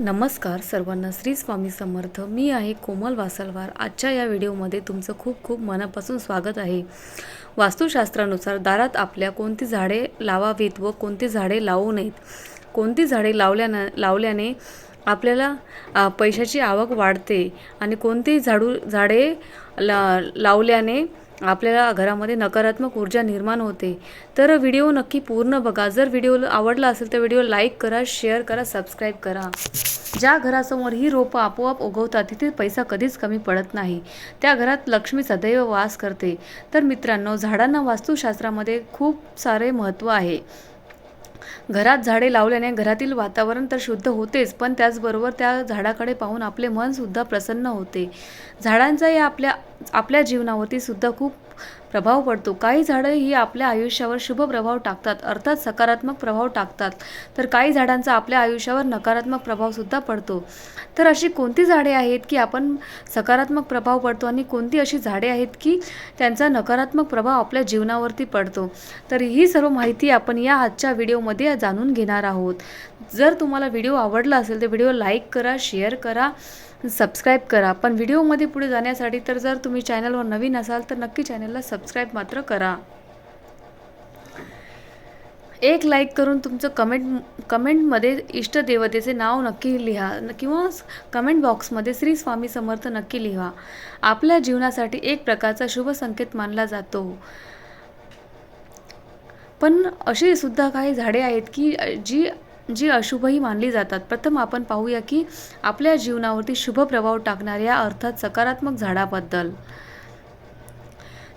नमस्कार सर्वांना श्री स्वामी समर्थ. मी आहे कोमल वासलवार. आजच्या या व्हिडिओमध्ये तुमचं खूप खूप मनापासून स्वागत आहे. वास्तुशास्त्रानुसार दारात आपल्या कोणती झाडे लावावीत व कोणती झाडे लावू नयेत? कोणती झाडे लावल्यानं लावल्याने आपल्याला पैशाची आवक वाढते आणि कोणती झाडू झाडे ला लावल्याने आपल्याला घरामध्ये नकारात्मक ऊर्जा निर्माण होते. तर व्हिडिओ नक्की पूर्ण बघा. जर व्हिडिओ आवडला असेल तर व्हिडिओ लाईक करा शेअर करा सबस्क्राईब करा. ज्या घरासमोर ही रोपं आपोआप उगवतात तिथे पैसा कधीच कमी पडत नाही. त्या घरात लक्ष्मी सदैव वास करते. तर मित्रांनो झाडांना वास्तुशास्त्रामध्ये खूप सारे महत्त्व आहे. घरात झाडे लावल्याने घरातील वातावरण तर शुद्ध होतेच पण त्याचबरोबर त्या झाडाकडे पाहून आपले मनसुद्धा प्रसन्न होते. झाडांचा या आपल्या आपल्या जीवनावरती सुद्धा खूप प्रभाव पडतो. काही झाडं ही आपल्या आयुष्यावर शुभ प्रभाव टाकतात अर्थात सकारात्मक प्रभाव टाकतात. तर काही झाडांचा आपल्या आयुष्यावर नकारात्मक प्रभावसुद्धा पडतो. तर अशी कोणती झाडे आहेत की आपण सकारात्मक प्रभाव पडतो आणि कोणती अशी झाडे आहेत की त्यांचा नकारात्मक प्रभाव आपल्या जीवनावरती पडतो? तर ही सर्व माहिती आपण या आजच्या व्हिडिओमध्ये जाणून घेणार आहोत. जर तुम्हाला व्हिडिओ आवडला असेल तर व्हिडिओ लाईक करा शेअर करा. सबस्क्राईब करा. पण व्हिडिओमध्ये पुढे जाण्यासाठी तर जर तुम्ही चॅनलवर नवीन असाल तर नक्की चॅनलला सबस्क्राईब मात्र करा. एक लाईक करून तुमचं कमेंट कमेंटमध्ये इष्टदेवतेचे नाव नक्की लिहा. किंवा कमेंट बॉक्समध्ये श्री स्वामी समर्थ नक्की लिहा. आपल्या जीवनासाठी एक प्रकारचा शुभ संकेत मानला जातो. पण अशी सुद्धा काही झाडे आहेत की जी जी अशुभही मानली जातात. प्रथम आपण पाहूया की आपल्या जीवनावरती शुभ प्रभाव टाकणाऱ्या अर्थात सकारात्मक झाडाबद्दल.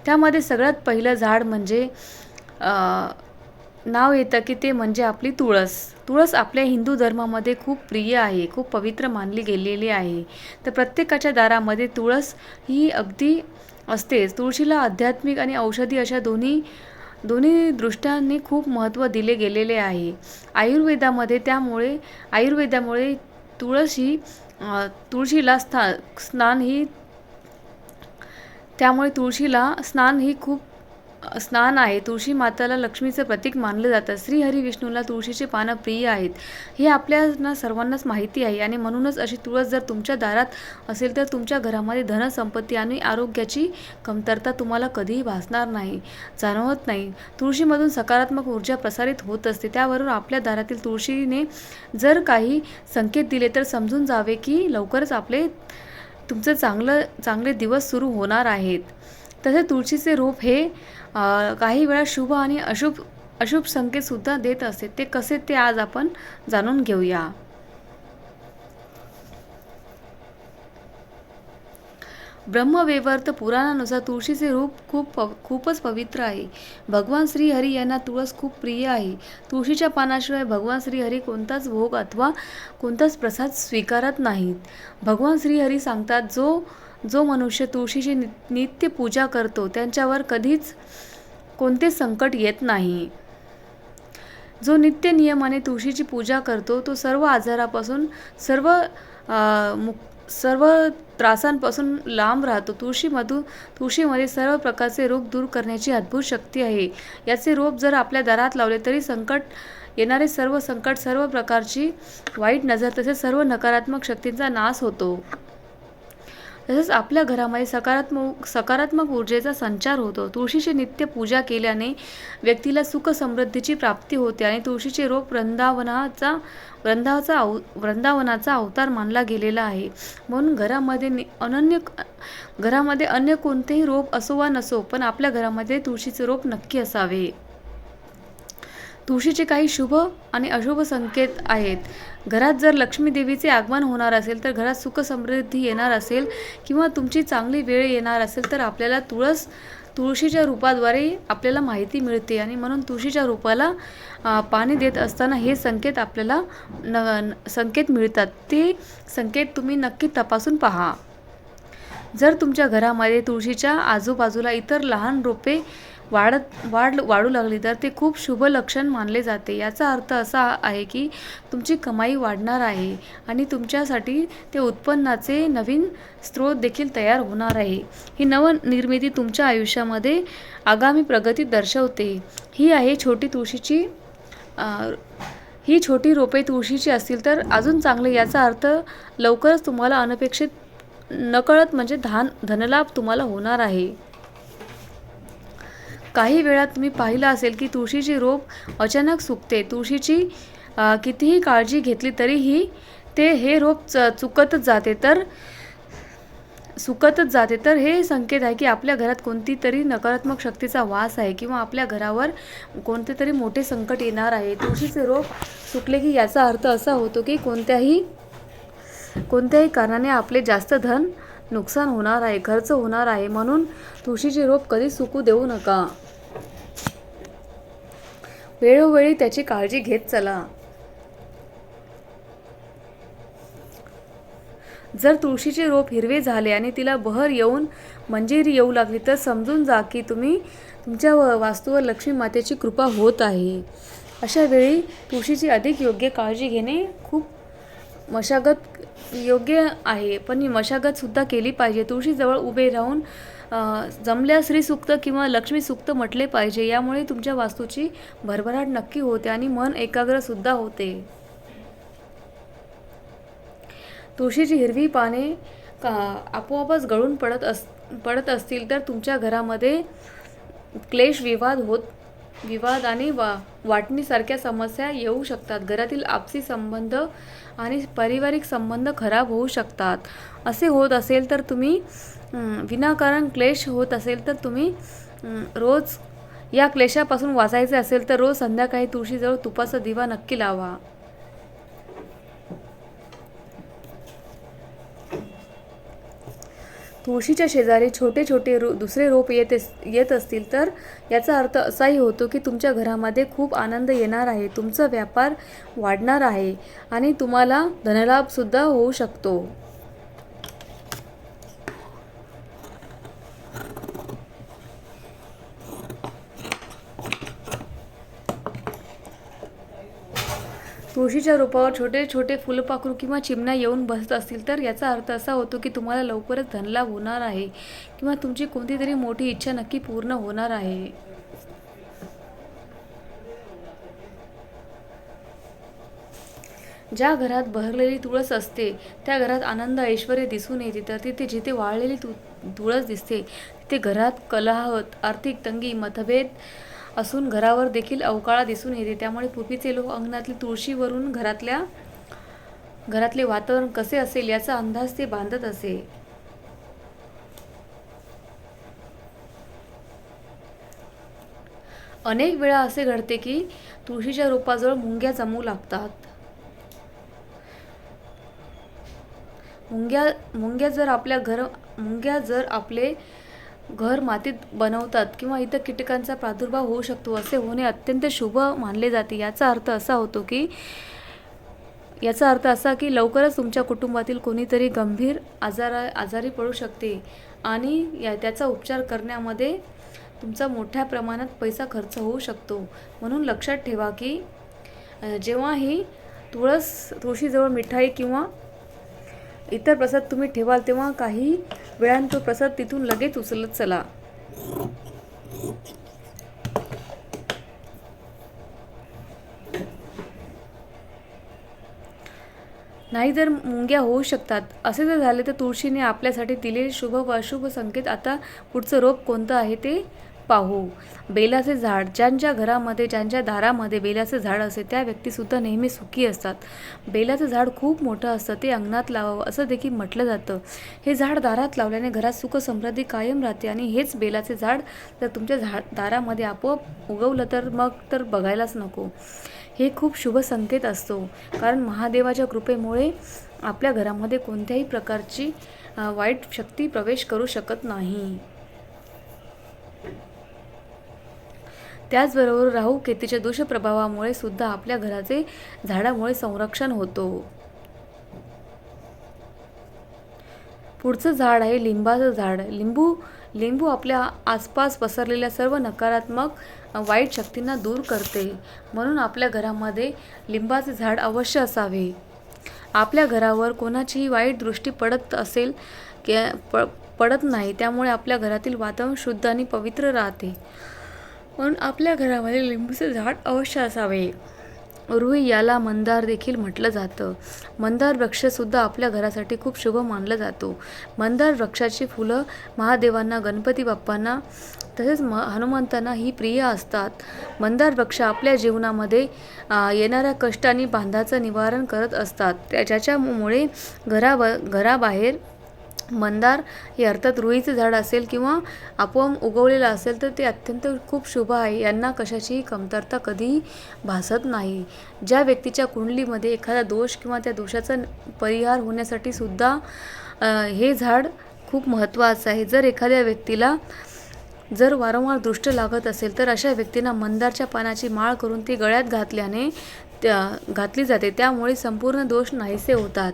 त्यामध्ये सगळ्यात पहिलं झाड म्हणजे नाव येतं की ते म्हणजे आपली तुळस. तुळस आपल्या हिंदू धर्मामध्ये खूप प्रिय आहे खूप पवित्र मानली गेलेली आहे. तर प्रत्येकाच्या दारामध्ये तुळस ही अगदी असतेच. तुळशीला आध्यात्मिक आणि औषधी अशा दोन्ही दोन्ही दृष्ट्यांनी खूप महत्त्व दिले गेलेले आहे. आयुर्वेदामध्ये त्यामुळे आयुर्वेदामुळे तुळशी तुळशीला स्था स्नान ही त्यामुळे तुळशीला स्नान ही खूप स्नान आहे तुळशी माताला लक्ष्मीचं प्रतीक मानलं जातं. श्री हरी विष्णूला तुळशीचे पानं प्रिय आहेत. हे आपल्याला सर्वांनाच माहिती आहे आणि म्हणूनच अशी तुळस जर तुमच्या दारात असेल तर तुमच्या घरामध्ये धनसंपत्ती आणि आरोग्याची कमतरता तुम्हाला कधीही भासणार नाही जाणवत नाही. तुळशीमधून सकारात्मक ऊर्जा प्रसारित होत असते. त्यावरून आपल्या दारातील तुळशीने जर काही संकेत दिले तर समजून जावे की लवकरच आपले तुमचं चांगलं चांगले दिवस सुरू होणार आहेत. तसेच तुळशीचे रोप हे काही वेळा शुभ आणि अशुभ अशुभ संकेतसुद्धा देत असते. ते कसे ते आज आपण जाणून घेऊया. ब्रह्मवेवर्त पुराणानुसार तुळशीचे रूप खूप खूपच पवित्र आहे. भगवान श्रीहरी यांना तुळस खूप प्रिय आहे. तुळशीच्या पानाशिवाय भगवान श्रीहरी कोणताच भोग अथवा कोणताच प्रसाद स्वीकारत नाहीत. भगवान श्रीहरी सांगतात जो जो मनुष्य तुळशीची नित्य पूजा करतो त्यांच्यावर कधीच कोणते संकट येत नाही. जो नित्य नियमाने तुळशीची पूजा करतो तो सर्व आजारापासून सर्व मुक सर्व त्रासांपासून लांब राहतो. तुळशीमधून तुळशीमध्ये सर्व प्रकारचे रोग दूर करण्याची अद्भुत शक्ती आहे. याचे रोप जर आपल्या दारात लावले तरी संकट येणारे सर्व संकट सर्व प्रकारची वाईट नजर तसेच सर्व नकारात्मक शक्तींचा नाश होतो. तसेच आपल्या घरामध्ये सकारात्मक सकारात्मक ऊर्जेचा संचार होतो. तुळशीची नित्य पूजा केल्याने व्यक्तीला सुख समृद्धीची प्राप्ती होते आणि तुळशीचे रोप वृंदावनाचा वृंदावाचा अव वृंदावनाचा अवतार मानला गेलेला आहे. म्हणून घरामध्ये नि- अनन्य घरामध्ये अन्य कोणतेही रोप असो वा नसो पण आपल्या घरामध्ये तुळशीचे रोप नक्की असावे. तुळशीचे काही शुभ आणि अशुभ संकेत आहेत. घरात जर लक्ष्मी देवीचे आगमन होणार असेल तर घरात सुखसमृद्धी येणार असेल किंवा तुमची चांगली वेळ येणार असेल तर आपल्याला तुळस तुळशीच्या रूपाद्वारे आपल्याला माहिती मिळते आणि म्हणून तुळशीच्या रूपाला पाणी देत असताना हे संकेत आपल्याला न न- संकेत मिळतात. ते संकेत तुम्ही नक्की तपासून पहा. जर तुमच्या घरामध्ये तुळशीच्या आजूबाजूला इतर लहान रोपे वाढत वाढ वाढू लागली तर ते खूप शुभ लक्षण मानले जाते. याचा अर्थ असा आहे की तुमची कमाई वाढणार आहे आणि तुमच्यासाठी ते उत्पन्नाचे नवीन स्रोत देखील तयार होणार आहे. ही नवनिर्मिती तुमच्या आयुष्यामध्ये आगामी प्रगती दर्शवते. ही आहे छोटी तुळशीची ही छोटी रोपे तुळशीची असतील तर अजून चांगले. याचा अर्थ लवकरच तुम्हाला अनपेक्षित नकळत म्हणजे धान धनलाभ तुम्हाला होणार आहे. काही वेळात तुम्ही पाहिलं असेल की तुळशीची रोप अचानक सुकते. तुळशीची कितीही काळजी घेतली तरीही ते हे रोप च चुकतच जाते. तर सुकतच जाते. तर हे संकेत आहे की आपल्या घरात कोणती तरी नकारात्मक शक्तीचा वास आहे किंवा आपल्या घरावर कोणते तरी मोठे संकट येणार आहे. तुळशीचे रोप सुकले की याचा अर्थ असा होतो की कोणत्याही कोणत्याही कारणाने आपले जास्त धन नुकसान होणार आहे खर्च होणार आहे. म्हणून तुळशीचे रोप कधी सुकू देऊ नका. वेळोवेळी त्याची काळजी घेत चला. जर तुळशीचे रोप हिरवे झाले आणि तिला बहर येऊन मंजिरी येऊ लागली तर समजून जा की तुम्ही तुमच्या व- वास्तूवर लक्ष्मी मातेची कृपा होत आहे. अशा वेळी तुळशीची अधिक योग्य काळजी घेणे खूप मशागत योग्य आहे पण ही मशागतसुद्धा केली पाहिजे. तुळशीजवळ उभे राहून अ, जमल्यास श्रीसुक्त किंवा लक्ष्मी सुक्त म्हटले पाहिजे. यामुळे तुमच्या वास्तूची भरभराट नक्की होते आणि मन एकाग्रसुद्धा होते. तुळशीची हिरवी पाने का आपोआपच गळून पडत अस पडत असतील तर तुमच्या घरामध्ये क्लेश विवाद होत विवाद आणि वा वाटणीसारख्या समस्या येऊ शकतात. घरातील आपसी संबंध आणि पारिवारिक संबंध खराब होऊ शकतात. असे होत असेल तर तुम्ही विनाकारण क्लेश होत असेल तर तुम्ही रोज या क्लेशापासून वाचायचे असेल तर रोज संध्याकाळी तुळशीजवळ तुपाचा दिवा नक्की लावा. तुळशीच्या शेजारी छोटे छोटे रो दुसरे रोप येत अस- येत असतील तर याचा अर्थ असाही होतो की तुमच्या घरामध्ये खूप आनंद येणार आहे तुमचा व्यापार वाढणार आहे आणि तुम्हाला धनलाभसुद्धा होऊ शकतो. तुळशीच्या रोपावर छोटे छोटे फुलपाखरू किंवा चिमण्या येऊन बसत असतील तर याचा अर्थ असा होतो की तुम्हाला लवकरच धनलाभ होणार आहे किंवा तुमची कोणती तरी मोठी इच्छा नक्की पूर्ण होणार आहे. ज्या घरात बहरलेली तुळस असते त्या घरात आनंद ऐश्वर दिसून येते. तर तिथे जिथे वाळलेली तु तुळस दिसते तिथे घरात कलह आर्थिक तंगी मतभेद असून घरावर देखील अवकाळा दिसून येते. त्यामुळे पूर्वीचे लोक अंगणातली तुळशीवरून घरातल्या घरातले वातावरण कसे असेल याचा अंदाज ते बांधत असे. अनेक वेळा असे घडते की तुळशीच्या रोपाजवळ मुंग्या जमू लागतात. मुंग्या मुंग्या जर आपल्या घर मुंग्या जर आपले घर मातीत बनवतात किंवा इतर कीटकांचा प्रादुर्भाव होऊ शकतो असे होणे अत्यंत शुभ मानले जाते. याचा अर्थ असा होतो की याचा अर्थ असा की लवकरच तुमच्या कुटुंबातील कोणीतरी गंभीर आजारा आजारी पडू शकते आणि या त्याचा उपचार करण्यामध्ये तुमचा मोठ्या प्रमाणात पैसा खर्च होऊ शकतो. म्हणून लक्षात ठेवा की जेव्हाही तुळस तुळशीजवळ मिठाई किंवा इतर प्रसाद तुम्ही ठेवाल तेव्हा काही वेळान तो प्रसाद तिथून लगेच उचलत चला. नाही जर मुंग्या होऊ शकतात. असे जर झाले तर तुळशीने आपल्यासाठी दिलेले शुभ व अशुभ संकेत. आता पुढचं रोप कोणतं आहे ते पाहू. बेलाचे झाड ज्यांच्या घरामध्ये ज्यांच्या दारामध्ये बेलाचे झाड असते त्या व्यक्तीसुद्धा नेहमी सुखी असतात. बेलाचं झाड खूप मोठं असतं ते अंगणात लावावं असं देखील म्हटलं जातं. हे झाड दारात लावल्याने घरात सुख समृद्धी कायम राहते आणि हेच बेलाचे झाड जर तुमच्या झाड दारामध्ये आपोआप उगवलं तर मग तर बघायलाच नको. हे खूप शुभ संकेत असतो. कारण महादेवाच्या कृपेमुळे आपल्या घरामध्ये कोणत्याही प्रकारची वाईट शक्ती प्रवेश करू शकत नाही. त्याचबरोबर राहू केतीच्या दुष्प्रभावामुळे सुद्धा आपल्या घराचे झाडामुळे संरक्षण होतो. पुढचं झाड आहे लिंबाचं झाड. लिंबू लिंबू आपल्या आसपास पसरलेल्या सर्व नकारात्मक वाईट शक्तींना दूर करते. म्हणून आपल्या घरामध्ये लिंबाचे झाड अवश्य असावे. आपल्या घरावर कोणाचीही वाईट दृष्टी पडत असेल प पडत नाही त्यामुळे आपल्या घरातील वातावरण शुद्ध आणि पवित्र राहते. म्हणून आपल्या घरामध्ये लिंबूचे झाड अवश्य असावे. रुई याला मंदार देखील म्हटलं जातं. मंदार वृक्षसुद्धा आपल्या घरासाठी खूप शुभ मानलं जातो. मंदार वृक्षाची फुलं महादेवांना गणपती बाप्पांना तसेच म हनुमंतांना ही प्रिय असतात. मंदार वृक्ष आपल्या जीवनामध्ये येणाऱ्या कष्ट आणि बांधाचं निवारण करत असतात. त्या ज्याच्यामुळे घराब घराबाहेर मंदार हे अर्थात रुईचं झाड असेल किंवा आपोआप उगवलेलं असेल तर ते अत्यंत खूप शुभ आहे. यांना कशाचीही कमतरता कधीही भासत नाही. ज्या व्यक्तीच्या कुंडलीमध्ये एखादा दोष किंवा त्या दोषाचा परिहार होण्यासाठी सुद्धा हे झाड खूप महत्त्वाचं आहे. जर एखाद्या व्यक्तीला जर वारंवार दृष्ट लागत असेल तर अशा व्यक्तींना मंदारच्या पानाची माळ करून ती गळ्यात घातल्याने त्या घातली जाते. त्यामुळे संपूर्ण दोष नाहीसे होतात.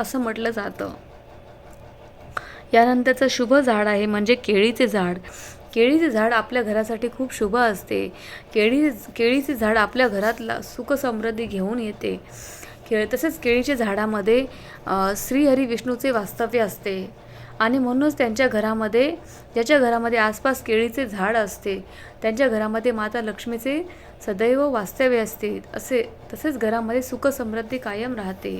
असं म्हटलं जातं. यानंतरचं शुभ झाड आहे म्हणजे केळीचे झाड. केळीचे झाड आपल्या घरासाठी खूप शुभ असते. केळी केळीचे झाड आपल्या घरातला सुख समृद्धी घेऊन येते. केळ तसेच केळीच्या झाडामध्ये श्रीहरी विष्णूचे वास्तव्य असते. आणि म्हणूनच त्यांच्या घरामध्ये ज्याच्या घरामध्ये आसपास केळीचे झाड असते त्यांच्या घरामध्ये माता लक्ष्मीचे सदैव वास्तव्य असते. असे तसेच घरामध्ये सुखसमृद्धी कायम राहते.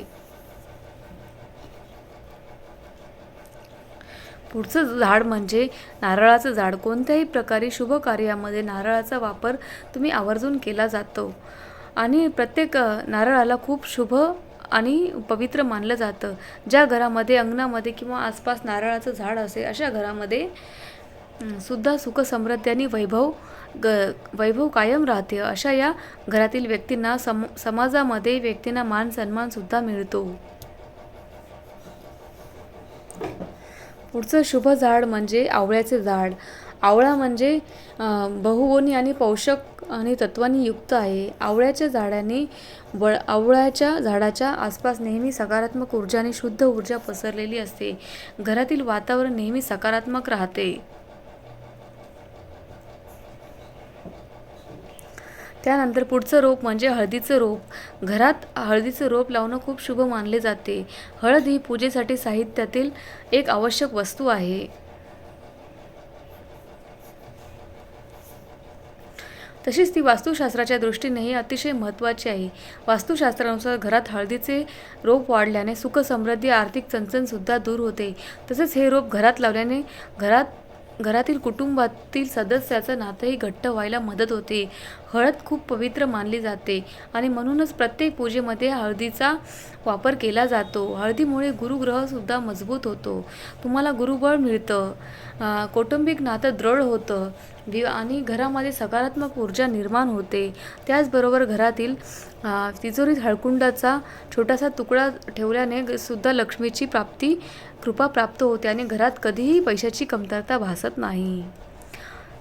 पुढचं झाड म्हणजे नारळाचं झाड. कोणत्याही प्रकारे शुभ कार्यामध्ये नारळाचा वापर तुम्ही आवर्जून केला जातो. आणि प्रत्येक नारळाला खूप शुभ आणि पवित्र मानलं जातं. ज्या घरामध्ये अंगणामध्ये किंवा आसपास नारळाचं झाड असेल अशा घरामध्ये सुद्धा सुखसमृद्धी आणि वैभव ग वैभव कायम राहते. अशा या घरातील व्यक्तींना सम समाजामध्ये व्यक्तींना मान सन्मानसुद्धा मिळतो. पुढचं शुभ झाड म्हणजे आवळ्याचे झाड. आवळा म्हणजे बहुगुणी आणि पोषक आणि तत्वांनी युक्त आहे. आवळ्याच्या झाडाने व आवळ्याच्या झाडाच्या आसपास नेहमी सकारात्मक ऊर्जा आणि शुद्ध ऊर्जा पसरलेली असते. घरातील वातावरण नेहमी सकारात्मक राहते. त्यानंतर पुढचं रोप म्हणजे हळदीचं रोप. घरात हळदीचं रोप लावणं खूप शुभ मानले जाते. हळद ही पूजेसाठी साहित्यातील एक आवश्यक वस्तू आहे. तशीच ती वास्तुशास्त्राच्या दृष्टीनेही अतिशय महत्त्वाची आहे. वास्तुशास्त्रानुसार घरात हळदीचे रोप वाढल्याने सुख समृद्धी आर्थिक चणचणसुद्धा दूर होते. तसेच हे रोप घरात लावल्याने घरात घरातील कुटुंबातील सदस्याचं नातंही घट्ट व्हायला मदत होते. हळद खूप पवित्र मानली जाते आणि म्हणूनच प्रत्येक पूजेमध्ये हळदीचा वापर केला जातो. हळदीमुळे गुरुग्रहसुद्धा मजबूत होतो. तुम्हाला गुरुबळ मिळतं. कौटुंबिक नातं दृढ होतं. वि आणि घरामध्ये सकारात्मक ऊर्जा निर्माण होते. त्याचबरोबर घरातील तिजोरीत हळकुंडाचा छोटासा तुकडा ठेवल्याने ग- सुद्धा लक्ष्मीची प्राप्ती कृपा प्राप्त होते आणि घरात कधीही पैशाची कमतरता भासत नाही.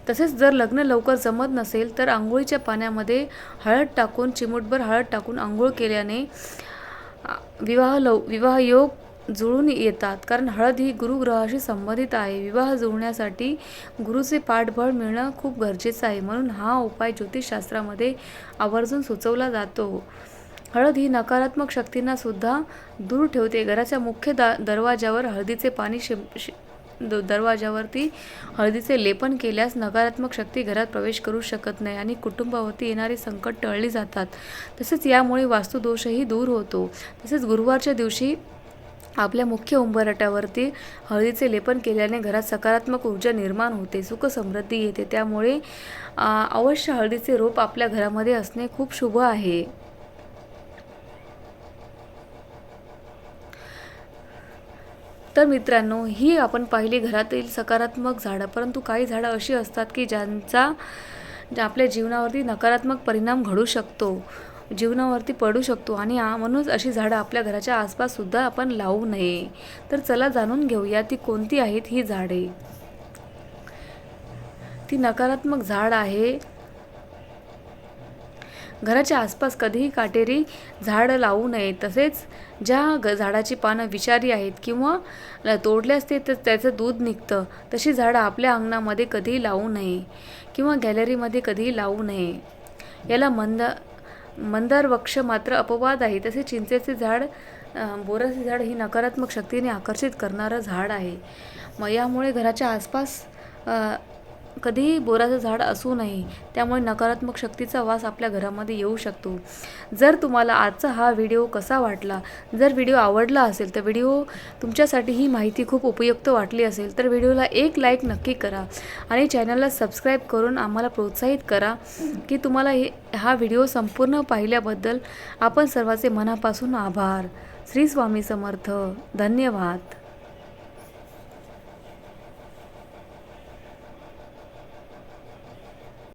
तसेच जर लग्न लवकर जमत नसेल तर आंघोळीच्या पाण्यामध्ये हळद टाकून चिमूटभर हळद टाकून आंघोळ केल्याने विवाह लव विवाह योग जुळून येतात. कारण हळद ही गुरुग्रहाशी संबंधित आहे. विवाह जुळण्यासाठी गुरुचे पाठबळ मिळणं खूप गरजेचं आहे. म्हणून हा उपाय ज्योतिषशास्त्रामध्ये आवर्जून सुचवला जातो. हळद ही नकारात्मक शक्तींना सुद्धा दूर ठेवते. घराच्या मुख्य दा दरवाजावर हळदीचे पाणी शिं शि द- दरवाजावरती हळदीचे लेपन केल्यास नकारात्मक शक्ती घरात प्रवेश करू शकत नाही आणि कुटुंबावरती येणारे संकट टळली जातात. तसेच यामुळे वास्तुदोषही दूर होतो. तसेच गुरुवारच्या दिवशी आपल्या मुख्य उंबरट्यावरती हळदीचे लेपन केल्याने घरात सकारात्मक ऊर्जा निर्माण होते. सुख समृद्धी येते. त्यामुळे अवश्य हळदीचे रोप आपल्या घरामध्ये असणे खूप शुभ आहे. तर मित्रांनो ही आपण पाहिली घरातील सकारात्मक झाडं. परंतु काही झाडं अशी असतात की ज्यांचा ज्या आपल्या जीवनावरती नकारात्मक परिणाम घडू शकतो जीवनावरती पडू शकतो आणि म्हणूनच अशी झाडं आपल्या घराच्या आसपाससुद्धा आपण लावू नये. तर चला जाणून घेऊया ती कोणती आहेत ही झाडे. ती नकारात्मक झाड आहे. घराच्या आसपास कधीही काटेरी झाड लावू नये. तसेच ज्या ग झाडाची पानं विषारी आहेत किंवा तोडल्यास ते तर त्याचं दूध निघतं. तशी झाडं आपल्या अंगणामध्ये कधीही लावू नये किंवा गॅलरीमध्ये कधीही लावू नये. याला मंद मंदार वृक्ष मात्र अपवाद आहे. तसे चिंचेचे झाड बोराचे झाड ही नकारात्मक शक्तीने आकर्षित करणारं झाड आहे. मग यामुळे घराच्या आसपास कधीही बोराचं झाड असू नये त्यामुळे नकारात्मक शक्तीचा वास आपल्या घरामध्ये येऊ शकतो. जर तुम्हाला आजचा हा व्हिडिओ कसा वाटला जर व्हिडिओ आवडला असेल तर व्हिडिओ तुमच्यासाठी ही माहिती खूप उपयुक्त वाटली असेल तर व्हिडिओला एक लाईक नक्की करा आणि चॅनलला सबस्क्राईब करून आम्हाला प्रोत्साहित करा की तुम्हाला हे हा व्हिडिओ संपूर्ण पाहिल्याबद्दल आपण सर्वांचे मनापासून आभार. श्री स्वामी समर्थ. धन्यवाद.